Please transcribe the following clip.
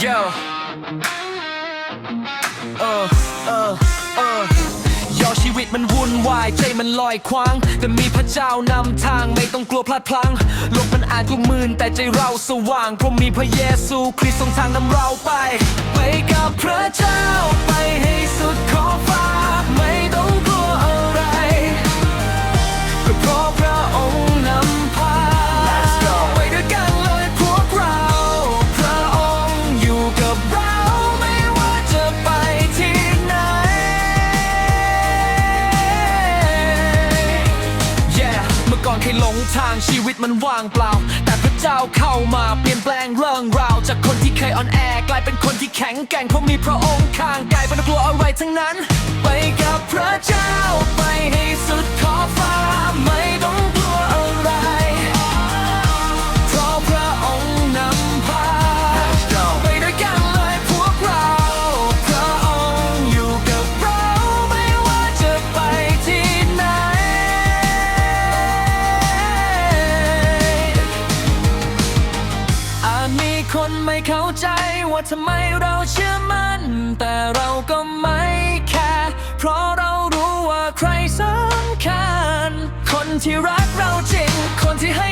Yo uh, uh, uh. ยอชีวิตมันวุ่นวาย ใจมันลอยคว้าง แต่มีพระเจ้านำทางไม่ต้องกลัวพลาดพลั้งโลกมันอาจกลุ่มมืนแต่ใจเราสว่างเพราะมีพระเยซู คริสต์ทรงทางนำเราไป ไปกับพระเจ้าไปให้ เมื่อก่อนเคยหลงทางชีวิตมันว่างเปล่า แต่พระเจ้าเข้ามาเปลี่ยนแปลงเรื่องราว จากคนที่เคยอ่อนแอกลายเป็นคนที่แข็งแกร่งเพราะมีพระองค์ข้างกายไม่ต้องกลัวอะไรทั้งนั้น ไปกับพระเจ้าไป เข้าใจว่าทำไมเราเชื่อมัน แต่เราก็ไม่แคร์เพราะเรารู้ว่าใครสำคัญ คนที่รักเราจริง คนที่ให้